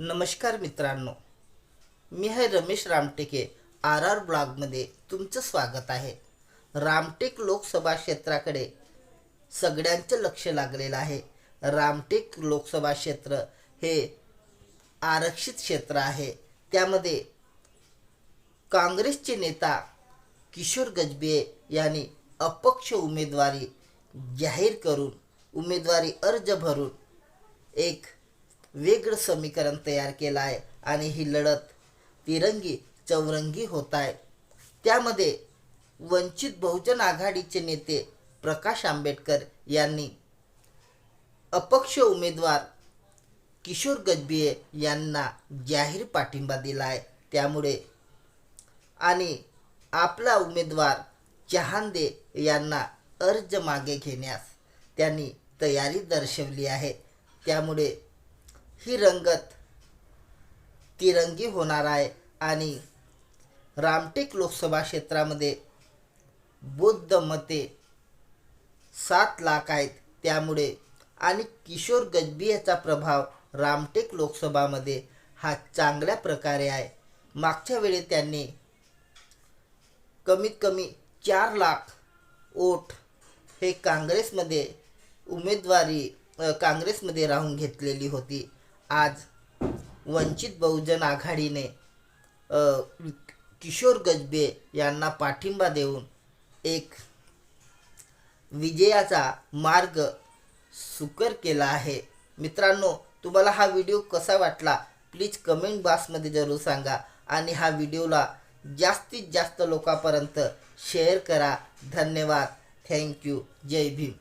नमस्कार मित्रांनो. मी आहे रमेश रामटेके आर आर ब्लॉगमध्ये तुमचं स्वागत आहे. रामटेक लोकसभा क्षेत्राकडे सगळ्यांचं लक्ष लागलेलं आहे. रामटेक लोकसभा क्षेत्र हे आरक्षित क्षेत्र आहे. त्यामध्ये काँग्रेसचे नेता किशोर गजबे यांनी अपक्ष उमेदवारी जाहीर करून उमेदवारी अर्ज भरून एक वेगळं समीकरण तयार केलं आहे आणि ही लढत तिरंगी चौरंगी होत आहे त्यामध्ये वंचित बहुजन आघाडीचे नेते प्रकाश आंबेडकर यांनी अपक्ष उमेदवार किशोर गजबिये यांना जाहीर पाठिंबा दिला आहे त्यामुळे आणि आपला उमेदवार चहांदे यांना अर्ज मागे घेण्यास त्यांनी तयारी दर्शवली आहे. त्यामुळे ही रंगत तिरंगी होणार आहे आणि रामटेक लोकसभा क्षेत्रामध्ये बौद्ध मते सात लाख आहेत. त्यामुळे आणि किशोर गजबियाचा प्रभाव रामटेक लोकसभामध्ये हा चांगल्या प्रकारे आहे. मागच्या वेळी त्यांनी कमीत कमी चार लाख ओठ हे काँग्रेसमध्ये उमेदवारी काँग्रेसमध्ये राहून घेतलेली होती. आज वंचित बहुजन आघाडीने किशोर गजबे यांना पाठिंबा देऊन एक विजयाचा मार्ग सुकर केला आहे. मित्रांनो तुम्हाला हा व्हिडिओ कसा वाटला? प्लीज कमेंट बॉक्समध्ये जरूर सांगा आणि हा व्हिडिओला जास्तीत जास्त लोकांपर्यंत शेअर करा. धन्यवाद. Thank you. जय भीम.